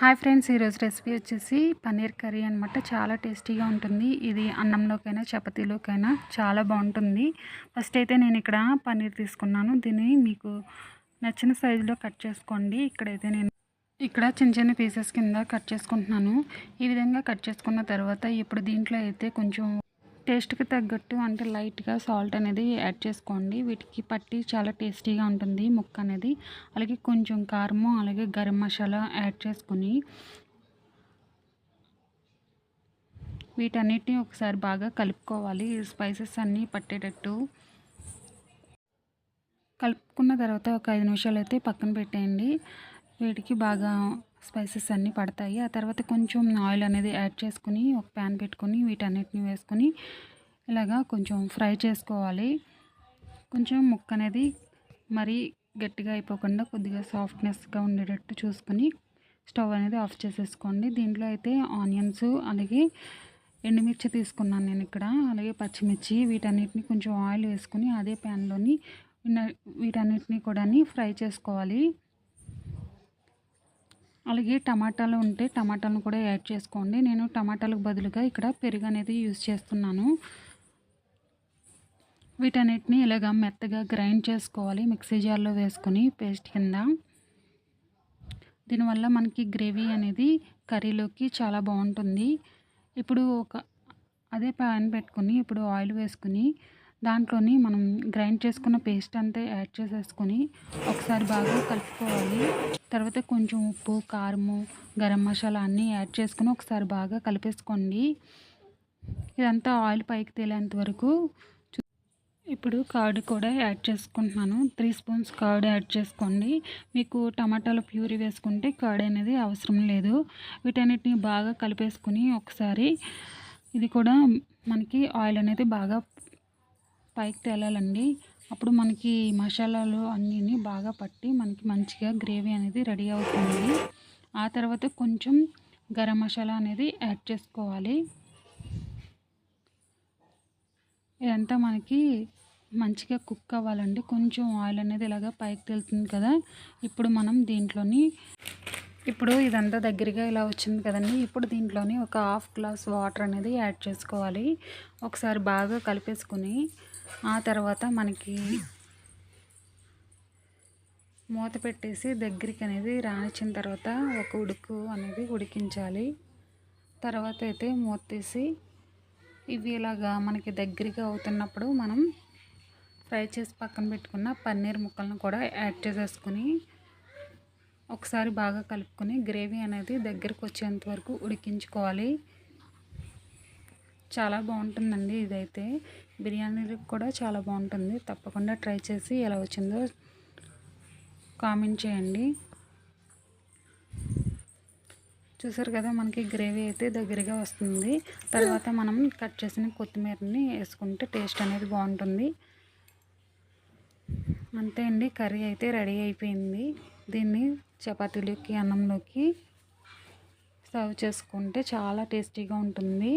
Hi friends ఈరోజు recipe వచ్చేసి paneer curry అనమాట చాలా టేస్టీగా ఉంటుంది. ఇది అన్నంలోకైనా చపాతీలోకైనా చాలా బాగుంటుంది. ఫస్ట్ అయితే నేను ఇక్కడ పన్నీర్ తీసుకున్నాను. దీన్ని మీకు నచ్చిన సైజులో కట్ చేసుకోండి. ఇక్కడైతే నేను ఇక్కడ చిన్న చిన్న పీసెస్ కింద కట్ చేసుకుంటున్నాను. ఈ విధంగా కట్ చేసుకున్న తర్వాత ఇప్పుడు దీంట్లో అయితే కొంచెం టేస్ట్కి తగ్గట్టు అంటే లైట్గా సాల్ట్ అనేది యాడ్ చేసుకోండి. వీటికి పట్టి చాలా టేస్టీగా ఉంటుంది ముక్క అనేది. అలాగే కొంచెం కారము అలాగే గరం మసాలా యాడ్ చేసుకొని వీటన్నిటిని ఒకసారి బాగా కలుపుకోవాలి. స్పైసెస్ అన్నీ పట్టేటట్టు. కలుపుకున్న తర్వాత ఒక ఐదు నిమిషాలు అయితే పక్కన పెట్టేయండి. వీటికి బాగా స్పైసెస్ అన్నీ పడతాయి. ఆ తర్వాత కొంచెం ఆయిల్ అనేది యాడ్ చేసుకుని ఒక ప్యాన్ పెట్టుకొని వీటన్నిటిని వేసుకొని ఇలాగా కొంచెం ఫ్రై చేసుకోవాలి. కొంచెం ముక్క అనేది మరీ గట్టిగా అయిపోకుండా కొద్దిగా సాఫ్ట్నెస్గా ఉండేటట్టు చూసుకొని స్టవ్ అనేది ఆఫ్ చేసేసుకోండి. దీంట్లో అయితే ఆనియన్స్ అలాగే ఎండుమిర్చి తీసుకున్నాను నేను ఇక్కడ. అలాగే పచ్చిమిర్చి వీటన్నిటిని కొంచెం ఆయిల్ వేసుకొని అదే ప్యాన్లోని వీటన్నిటిని కూడా ఫ్రై చేసుకోవాలి. అలాగే టమాటాలు ఉంటే టమాటాలను కూడా యాడ్ చేసుకోండి. నేను టమాటాలకు బదులుగా ఇక్కడ పెరుగు అనేది యూజ్ చేస్తున్నాను. వీటన్నిటిని ఇలాగ మెత్తగా గ్రైండ్ చేసుకోవాలి. మిక్సీ జార్లో వేసుకొని పేస్ట్ కింద. దీనివల్ల మనకి గ్రేవీ అనేది కర్రీలోకి చాలా బాగుంటుంది. ఇప్పుడు ఒక అదే ప్యాన్ పెట్టుకొని ఇప్పుడు ఆయిల్ వేసుకుని దాంట్లోని మనం గ్రైండ్ చేసుకున్న పేస్ట్ అంతా యాడ్ చేసేసుకొని ఒకసారి బాగా కలుపుకోవాలి. తర్వాత కొంచెం ఉప్పు కారము గరం మసాలా అన్నీ యాడ్ చేసుకుని ఒకసారి బాగా కలిపేసుకోండి. ఇదంతా ఆయిల్ పైకి తేలేంత వరకు ఇప్పుడు కర్డ్ కూడా యాడ్ చేసుకుంటున్నాను. త్రీ స్పూన్స్ కర్డ్ యాడ్ చేసుకోండి. మీకు టమాటాలు ప్యూరీ వేసుకుంటే కర్డ్ అనేది అవసరం లేదు. వీటన్నిటిని బాగా కలిపేసుకుని ఒకసారి ఇది కూడా మనకి ఆయిల్ అనేది బాగా పైకి తేలాలండి. అప్పుడు మనకి మసాలాలు అన్నీ బాగా పట్టి మనకి మంచిగా గ్రేవీ అనేది రెడీ అవుతుంది. ఆ తర్వాత కొంచెం గరం మసాలా అనేది యాడ్ చేసుకోవాలి. ఇదంతా మనకి మంచిగా కుక్ అవ్వాలండి. కొంచెం ఆయిల్ అనేది ఇలాగ పైకి తెలుతుంది కదా. ఇప్పుడు మనం దీంట్లోని ఇప్పుడు ఇదంతా దగ్గరగా ఇలా వచ్చింది కదండి. ఇప్పుడు దీంట్లోని ఒక హాఫ్ గ్లాస్ వాటర్ అనేది యాడ్ చేసుకోవాలి. ఒకసారి బాగా కలిపేసుకుని ఆ తర్వాత మనకి మూత పెట్టేసి దగ్గరికి అనేది రానిచ్చిన తర్వాత ఒక ఉడుకు అనేది ఉడికించాలి. తర్వాత అయితే మూత తీసి ఇవి ఇలాగా మనకి దగ్గరగా అవుతున్నప్పుడు మనం ఫ్రై చేసి పక్కన పెట్టుకున్న పన్నీర్ ముక్కలను కూడా యాడ్ చేసేసుకుని ఒకసారి బాగా కలుపుకొని గ్రేవీ అనేది దగ్గరకు వచ్చేంత వరకు ఉడికించుకోవాలి. చాలా బాగుంటుందండి ఇదైతే. బిర్యానీలకు కూడా చాలా బాగుంటుంది. తప్పకుండా ట్రై చేసి ఎలా వచ్చిందో కామెంట్ చేయండి. చూసారు కదా మనకి గ్రేవీ అయితే దగ్గరగా వస్తుంది. తర్వాత మనం కట్ చేసిన కొత్తిమీరని వేసుకుంటే టేస్ట్ అనేది బాగుంటుంది. అంతే అండి. కర్రీ అయితే రెడీ అయిపోయింది. దీన్ని చపాతీలోకి అన్నంలోకి సర్వ్ చేసుకుంటే చాలా టేస్టీగా ఉంటుంది.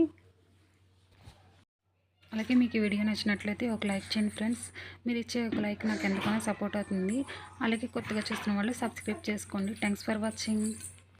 అలాగే మీకు ఈ వీడియో నచ్చినట్లయితే ఒక లైక్ చేయండి ఫ్రెండ్స్. మీరు ఇచ్చే ఒక లైక్ నాకు ఎంతగానో సపోర్ట్ అవుతుంది. అలాగే కొత్తగా చూస్తున్న వాళ్ళు సబ్స్క్రైబ్ చేసుకోండి. Thanks for watching.